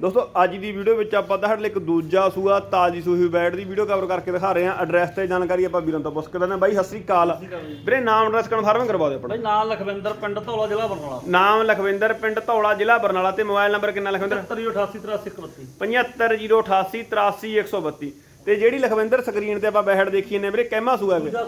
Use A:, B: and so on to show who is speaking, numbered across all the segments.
A: ਦੋਸਤੋ ਅੱਜ ਦੀ ਵੀਡੀਓ ਵਿੱਚ ਆਪਾਂ ਤੁਹਾਡੇ ਲਈ ਇੱਕ ਦੂਜਾ ਸੂਆ ਤਾਜੀ ਸੂਹੀ ਬੈਡ ਦੀ ਵੀਡੀਓ ਕਵਰ ਕਰਕੇ ਦਿਖਾ ਰਹੇ ਹਾਂ। ਐਡਰੈਸ ਤੇ ਜਾਣਕਾਰੀ ਆਪਾਂ ਵੀਰਾਂ ਤੋਂ ਪੁੱਛ ਕੇ ਦਿੰਦੇ ਹਾਂ। ਬਾਈ ਸਤਿ ਸ੍ਰੀ ਅਕਾਲ। ਵੀਰੇ ਨਾਮ ਐਡਰੈਸ ਕਨਫਰਮ ਕਰਵਾ ਦਿਓ ਆਪਣਾ।
B: ਬਈ ਨਾਂ ਲਖਵਿੰਦਰ ਪਿੰਡ ਧੌਲਾ ਜ਼ਿਲ੍ਹਾ ਬਰਨਾਲਾ।
A: ਨਾਮ ਲਖਵਿੰਦਰ ਪਿੰਡ ਧੌਲਾ ਜ਼ਿਲ੍ਹਾ ਬਰਨਾਲਾ ਤੇ ਮੋਬਾਈਲ ਨੰਬਰ ਕਿੰਨਾ ਲਖਵਿੰਦਰ?
B: 7388
A: 75088 ਤੇ ਜਿਹੜੀ ਲਖਵਿੰਦਰ ਸਕਰੀਨ ਤੇ ਆਪਾਂ ਬੈਠ ਦੇਖੀ ਨੇ ਵੀਰੇ ਕਹਿਮਾ ਸੂਆ
B: ਦੂਜਾ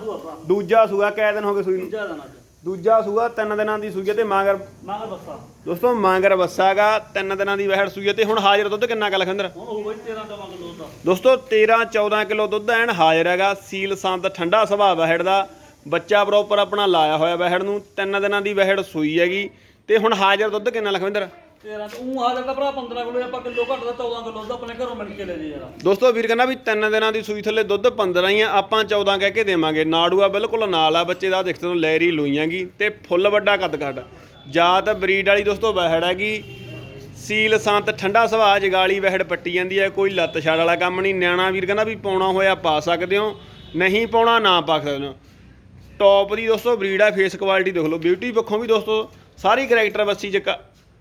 A: ਦੂਜਾ ਸੂਆ ਕੈ ਦਿਨ ਹੋ ਗਏ ਸੂਈ ਨੂੰ?
B: ਦੂਜਾ ਦਿਨ
A: ਦੂਜਾ ਸੂਆ ਤਿੰਨ ਦਿਨਾਂ ਦੀ ਸੂਈ ਹੈ ਤੇ ਮਾਂਗਰ
B: ਮਾਂਗਾ ਬੱਸਾ।
A: ਦੋਸਤੋ ਮਾਂਗਰ ਬੱਸਾਗਾ ਤਿੰਨ ਦਿਨਾਂ ਦੀ ਵਹਿੜ ਸੂਈ ਹੈ ਤੇ ਹੁਣ ਹਾਜ਼ਰ ਦੁੱਧ ਕਿੰਨਾ ਕਾ ਲਖਵਿੰਦਰ?
B: ਹੁਣ ਉਹ ਬਈ 13 ਦਵਾਂ ਕਿਲੋ ਦਾ
A: ਦੋਸਤੋ 13 14 ਕਿਲੋ ਦੁੱਧ ਐਨ ਹਾਜ਼ਰ ਹੈਗਾ ਸੀਲ ਸੰਤ ਠੰਡਾ ਸੁਭਾਅ ਵਹਿੜ ਦਾ। ਬੱਚਾ ਪ੍ਰੋਪਰ ਆਪਣਾ ਲਾਇਆ ਹੋਇਆ ਵਹਿੜ ਨੂੰ ਤਿੰਨ ਦਿਨਾਂ ਦੀ ਵਹਿੜ ਸੂਈ ਹੈਗੀ। ਤੇ ਹੁਣ ਹਾਜ਼ਰ ਦੁੱਧ ਕਿੰਨਾ ਲਖਵਿੰਦਰ?
B: 13 ਤੇ ਉਹ ਹਾਜ਼ਰ ਭਰਾ 15 ਕਿਲੋ ਆਪਾਂ ਕਿਲੋ ਘੱਟ ਦਾ 14 ਕਿਲੋ ਦਾ ਆਪਣੇ ਘਰੋਂ ਮਿਲ ਕੇ ਲੈ ਜੇ ਯਾਰ
A: ਦੋਸਤੋ ਵੀਰ ਕਹਿੰਦਾ ਵੀ ਤਿੰਨ ਦਿਨਾਂ ਦੀ ਸੂਈ ਥੱਲੇ ਦੁੱਧ 15 ਹੀ ਆ, ਆਪਾਂ 14 ਕਹਿ ਕੇ ਦੇਵਾਂਗੇ। ਨਾੜੂਆ ਬਿਲਕੁਲ ਨਾਲ ਆ ਬੱਚੇ ਦਾ ਦੇਖਦੇ ਹੋ ਲੈਰੀ ਲੋਈਆਂਗੀ ਤੇ ਫੁੱਲ ਵੱਡਾ ਕੱਦ ਕੱਦ ਜਾਤ ਬਰੀਡ ਵਾਲੀ ਦੋਸਤੋ ਵਹਿੜ ਹੈਗੀ। ਸੀਲ ਸੰਤ ਠੰਡਾ ਸੁਭਾਅ, ਜਗਾਲੀ ਵਹਿੜ ਪੱਟੀ ਜਾਂਦੀ ਹੈ ਕੋਈ ਲੱਤ ਛਾੜ ਵਾਲਾ ਕੰਮ ਨਹੀਂ। ਨਿਆਣਾ ਵੀਰ ਕਹਿੰਦਾ ਵੀ ਪਾਉਣਾ ਹੋਇਆ ਪਾ ਸਕਦੇ ਹੋ, ਨਹੀਂ ਪਾਉਣਾ ਨਾ ਪਾ ਸਕਦੇ ਹੋ। ਟੌਪ ਦੀ ਦੋਸਤੋ ਬਰੀਡ ਆ ਫੇਸ ਕੁਆਲਿਟੀ ਦੇਖ ਲਓ। ਬਿਊਟੀ ਪੱਖੋਂ ਵੀ ਦੋਸਤੋ, ਸਾਰੀ ਕਰੈਕਟਰ ਬੱਸੀ ਚ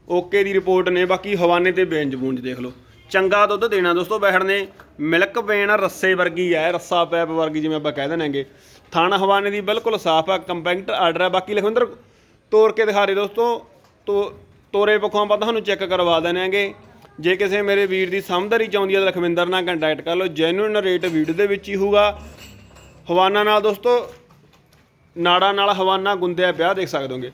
A: ਓਕੇ ਦੀ ਰਿਪੋਰਟ ਨੇ, ਬਾਕੀ ਹਵਾਨੇ ਤੇ ਬੇਂਜ ਬੂੰਜ ਦੇਖ ਲਓ। ਚੰਗਾ ਦੁੱਧ ਦੇਣਾ ਦੋਸਤੋ, ਬੈਠਣ ਨੇ ਮਿਲਕ ਵੇਨ ਰੱਸੇ ਵਰਗੀ ਹੈ ਰੱਸਾ ਪੈਪ ਵਰਗੀ ਜਿਵੇਂ ਆਪਾਂ ਕਹਿ ਦਿੰਨਾਂਗੇ ਥਣ ਹਵਾਨੇ ਦੀ ਬਿਲਕੁਲ ਸਾਫ਼ ਆ, ਕੰਪੈਕਟ ਆਰਡਰ ਹੈ ਬਾਕੀ ਲਖਵਿੰਦਰ ਤੋੜ ਕੇ ਦਿਖਾ ਰਹੇ ਦੋਸਤੋ। ਤੋ, ਤੋਰੇ ਪੱਖੋਂ ਆਪਾਂ ਤੁਹਾਨੂੰ ਚੈੱਕ ਕਰਵਾ ਦੇਣਾਂਗੇ ਜੇ ਕਿਸੇ ਮੇਰੇ ਵੀਰ ਦੀ ਸਮਝਦਾਰੀ ਚਾਹੁੰਦੀ ਹੈ ਤਾਂ ਲਖਵਿੰਦਰ ਨਾਲ ਕੰਟੈਕਟ ਕਰ ਲਓ। ਜੈਨੂਇਨ ਰੇਟ ਵੀਡੀਓ ਦੇ ਵਿੱਚ ਹੀ ਹੋਊਗਾ। ਹਵਾਨਾ ਨਾਲ ਦੋਸਤੋ, ਨਾੜਾ ਨਾਲ ਹਵਾਨਾ ਗੁੰਦਿਆ ਪਿਆ, ਦੇਖ ਸਕਦੇ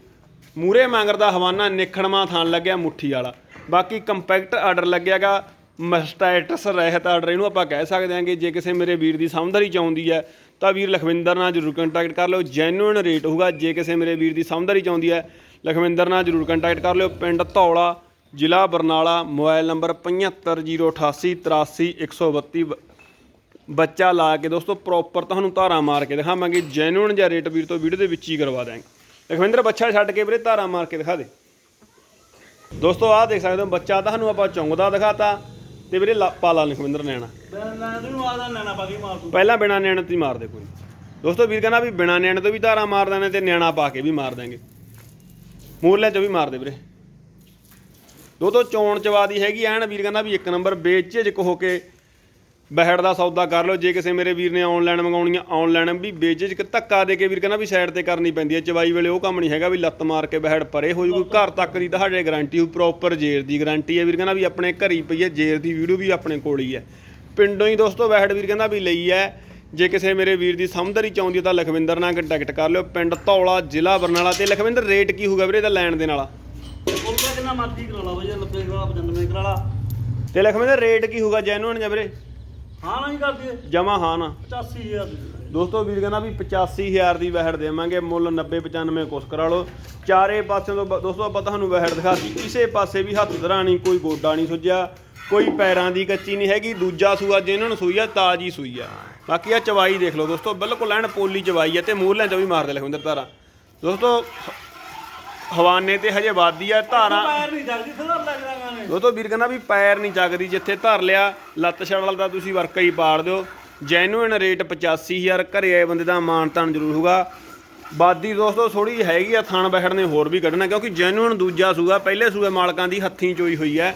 A: ਮੂਰੇ ਮੰਗਰ ਦਾ ਹਵਾਨਾ ਨਿਖੜਮਾ ਥਾਨ ਲੱਗਿਆ ਮੁੱਠੀ ਵਾਲਾ। ਬਾਕੀ ਕੰਪੈਕਟ ਆਰਡਰ ਲੱਗਿਆਗਾ ਮਸਟੈਟਸ ਰਹਿਤ ਆਰਡਰ, ਇਹਨੂੰ ਆਪਾਂ ਕਹਿ ਸਕਦੇ ਹਾਂਗੇ, ਜੇ ਕਿਸੇ ਮੇਰੇ ਵੀਰ ਦੀ ਸਮਝਦਾਰੀ ਆਉਂਦੀ ਹੈ, ਤਾਂ ਵੀਰ ਲਖਵਿੰਦਰ ਨਾਲ ਜਰੂਰ ਕੰਟੈਕਟ ਕਰ ਲਿਓ। ਜੈਨੂਇਨ ਰੇਟ ਹੋਊਗਾ, ਜੇ ਕਿਸੇ ਮੇਰੇ ਵੀਰ ਦੀ ਸਮਝਦਾਰੀ ਆਉਂਦੀ ਹੈ, ਲਖਵਿੰਦਰ ਨਾਲ ਜਰੂਰ ਕੰਟੈਕਟ ਕਰ ਲਿਓ। ਪਿੰਡ ਧੌਲਾ, ਜ਼ਿਲ੍ਹਾ ਬਰਨਾਲਾ, ਮੋਬਾਈਲ ਨੰਬਰ 7508883132 ਬੱਚਾ ਲਾ ਕੇ ਦੋਸਤੋ ਪ੍ਰੋਪਰ ਤੁਹਾਨੂੰ ਧਾਰਾ ਮਾਰ ਕੇ ਦਿਖਾਵਾਂਗੇ। ਜੈਨੂਇਨ ਜਿਹਾ ਰੇਟ ਵੀਰ ਤੋਂ ਵੀਡੀਓ ਦੇ ਵਿੱਚ ਹੀ ਕਰਵਾ ਦਾਂਗੇ ਲਖਵਿੰਦਰ, ਬੱਚਾ ਛੱਡ ਕੇ ਵੀਰੇ ਧਾਰਾ ਮਾਰ ਕੇ ਦਿਖਾ ਦੇ। ਦੋਸਤੋ, ਆਹ ਦੇਖ ਸਕਦੇ ਹੋ, ਬੱਚਾ ਤੁਹਾਨੂੰ ਆਪਾਂ ਚੁੰਗਦਾ ਦਿਖਾਤਾ ਤੇ ਵੀਰੇ ਲਾ- ਪਾਲਾ ਲਖਵਿੰਦਰ ਨੈਣਾ। ਪਹਿਲਾਂ ਬਿਨਾ ਨੈਣ ਤੋਂ ਹੀ ਮਾਰ ਦੇ ਕੋਈ। ਦੋਸਤੋ, ਵੀਰ ਕਹਿੰਦਾ ਵੀ ਬਿਨਾ ਨੈਣ ਤੋਂ ਵੀ ਧਾਰਾ ਮਾਰ ਦੇਣੇ ਤੇ ਨਿਆਣਾ ਪਾ ਕੇ ਵੀ ਮਾਰ ਦਾਂਗੇ ਮੂਰਲੇ ਚੋਂ ਵੀ ਮਾਰਦੇ ਵੀਰੇ। ਦੋ ਤੋਂ ਚੋਣ ਚਵਾਦੀ ਹੈਗੀ ਐਨ, ਵੀਰ ਕਹਿੰਦਾ ਵੀ ਇੱਕ ਨੰਬਰ ਬੇਝਿਜਕ ਹੋ ਕੇ ਬਹਿੜ ਦਾ ਸੌਦਾ ਕਰ ਲਓ ਜੇ ਕਿਸੇ ਮੇਰੇ ਵੀਰ ਨੇ ਆਨਲਾਈਨ ਮੰਗਾਉਣੀ ਆ ਆਨਲਾਈਨ ਵੀ ਬੇਝਿਜਕ ਧੱਕਾ ਦੇ ਕੇ ਵੀਰ ਕਹਿੰਦਾ ਵੀ ਸਾਈਡ ਤੇ ਕਰਨੀ ਪੈਂਦੀ ਹੈ ਚਵਾਈ ਵੇਲੇ ਉਹ ਕੰਮ ਨਹੀਂ ਹੈਗਾ ਵੀ ਲੱਤ ਮਾਰ ਕੇ ਬਹਿੜ ਪਰੇ ਹੋ ਜੂ ਘਰ ਤੱਕ ਦੀ ਤੁਹਾਡੇ ਗਾਰੰਟੀ ਹੋ ਪ੍ਰੋਪਰ ਜੇਰ ਦੀ ਗਾਰੰਟੀ ਹੈ ਵੀਰ ਕਹਿੰਦਾ ਵੀ ਆਪਣੇ ਘਰੀ ਪਈ ਹੈ ਜੇਰ ਦੀ ਵੀਡੀਓ ਵੀ ਆਪਣੇ ਕੋਲ ਹੀ ਹੈ। ਪਿੰਡੋਂ ਹੀ ਦੋਸਤੋ ਬਹਿੜ ਵੀਰ ਕਹਿੰਦਾ ਵੀ ਲਈ ਹੈ ਜੇ ਕਿਸੇ ਮੇਰੇ ਵੀਰ ਦੀ ਸਮਝਦਾਰੀ ਚਾਹੁੰਦੀ ਹੈ ਤਾਂ ਲਖਵਿੰਦਰ ਨਾਲ ਕੰਟੈਕਟ ਕਰ ਲਿਓ ਪਿੰਡ ਧੌਲਾ ਜ਼ਿਲ੍ਹਾ ਬਰਨਾਲਾ ਤੇ ਲਖਵਿੰਦਰ ਰੇਟ ਕੀ ਹੋਊਗਾ ਵੀਰੇ ਇਹਦਾ ਲੈਣ ਦੇ ਨਾਲ
B: ਬੋਲਦਾ ਕਿੰਨਾ ਮਰਜ਼ੀ ਕਰਾ ਲਾ ਬਈ 90 ਕਰਾ ਲਾ 95 ਕਰਾ ਲਾ।
A: ਤੇ ਲਖਵਿੰਦਰ ਰੇਟ ਕੀ ਹੋਊਗਾ ਜੈਨੂਨ ਜਾਂ ਵੀਰੇ?
B: ਹਾਂ ਨਹੀਂ ਕਰਦੀ
A: ਜਮਾ ਹਾਂ ਨਾ।
B: 85000 ਦੀ।
A: ਦੋਸਤੋ ਵੀਰ ਕਹਿੰਦਾ ਵੀ 85000 ਦੀ ਵਹਿੜ ਦੇਵਾਂਗੇ ਮੁੱਲ 90 95 ਕੁਛ ਕਰਾ ਲਓ। ਚਾਰੇ ਪਾਸਿਆਂ ਤੋਂ ਬ- ਦੋਸਤੋ ਆਪਾਂ ਤੁਹਾਨੂੰ ਵਹਿੜ ਦਿਖਾਤੀ ਕਿਸੇ ਪਾਸੇ ਵੀ ਹੱਥ ਧਰਾਣੀ ਕੋਈ ਗੋਡਾ ਨਹੀਂ ਸੁੱਜਿਆ ਕੋਈ ਪੈਰਾਂ ਦੀ ਕੱਚੀ ਨਹੀਂ ਹੈਗੀ ਦੂਜਾ ਸੂਆ ਜਿਹਨਾਂ ਨੂੰ ਸੂਈ ਆ ਤਾਜੀ ਸੂਈ ਆ। ਬਾਕੀ ਆ ਚਵਾਈ ਦੇਖ ਲਓ ਦੋਸਤੋ ਬਿਲਕੁਲ ਐਨ ਪੋਲੀ ਚਵਾਈ ਆ ਤੇ ਮੂਰਲਿਆਂ ਚ ਵੀ ਮਾਰਦੇ ਲਖਵਿੰਦਰ ਧਾਰਾ। ਦੋਸਤੋ ਹਵਾਨੇ ਤੇ ਹਜੇ ਵਾਦੀ ਆ ਧਾਰਾਂ
B: ਪੈਰ ਨਹੀਂ ਜਗਦੀ ਥੋੜਾ ਲੱਗਦਾ ਨੇ
A: ਦੋਸਤੋ ਵੀਰ ਕਹਿੰਦਾ ਵੀ ਪੈਰ ਨਹੀਂ ਚੱਕਦੀ ਜਿੱਥੇ ਧਰ ਲਿਆ ਲੱਤ ਛੜ ਵਾਲਾ ਤਾਂ ਤੁਸੀਂ ਵਰਕਾ ਹੀ ਪਾੜ ਦਿਓ। ਜੈਨੂਇਨ ਰੇਟ 85000 ਘਰੇ ਆਏ ਬੰਦੇ ਦਾ ਮਾਣ ਤਾਣ ਜ਼ਰੂਰ ਹੋਊਗਾ। ਬਾਦੀ ਦੋਸਤੋ ਥੋੜੀ ਹੈਗੀ ਆ ਥਣ ਬੈਠਣ ਨੇ ਹੋਰ ਵੀ ਕੱਢਣਾ ਕਿਉਂਕਿ ਜੈਨੂਇਨ ਦੂਜਾ ਸੂਆ ਪਹਿਲੇ ਸੂਏ ਮਾਲਕਾਂ ਦੀ ਹੱਥੀਂ ਚੋਈ ਹੋਈ ਹੈ।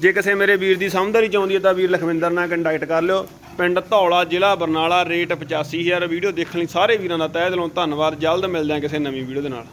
A: ਜੇ ਕਿਸੇ ਮੇਰੇ ਵੀਰ ਦੀ ਸਮਝਦਾਰੀ ਚਾਹੁੰਦੀ ਹੈ ਤਾਂ ਵੀਰ ਲਖਵਿੰਦਰ ਨਾਲ ਕੰਟੈਕਟ ਕਰ ਲਿਓ। ਪਿੰਡ ਧੌਲਾ ਜ਼ਿਲ੍ਹਾ ਬਰਨਾਲਾ ਰੇਟ 85000 ਵੀਡੀਓ ਦੇਖਣ ਲਈ ਸਾਰੇ ਵੀਰਾਂ ਦਾ ਤਹਿ ਦਿਲੋਂ ਧੰਨਵਾਦ। ਜਲਦ ਮਿਲਦੇ ਹਾਂ ਕਿਸੇ ਨਵੀਂ ਵੀਡੀਓ ਦੇ ਨਾਲ।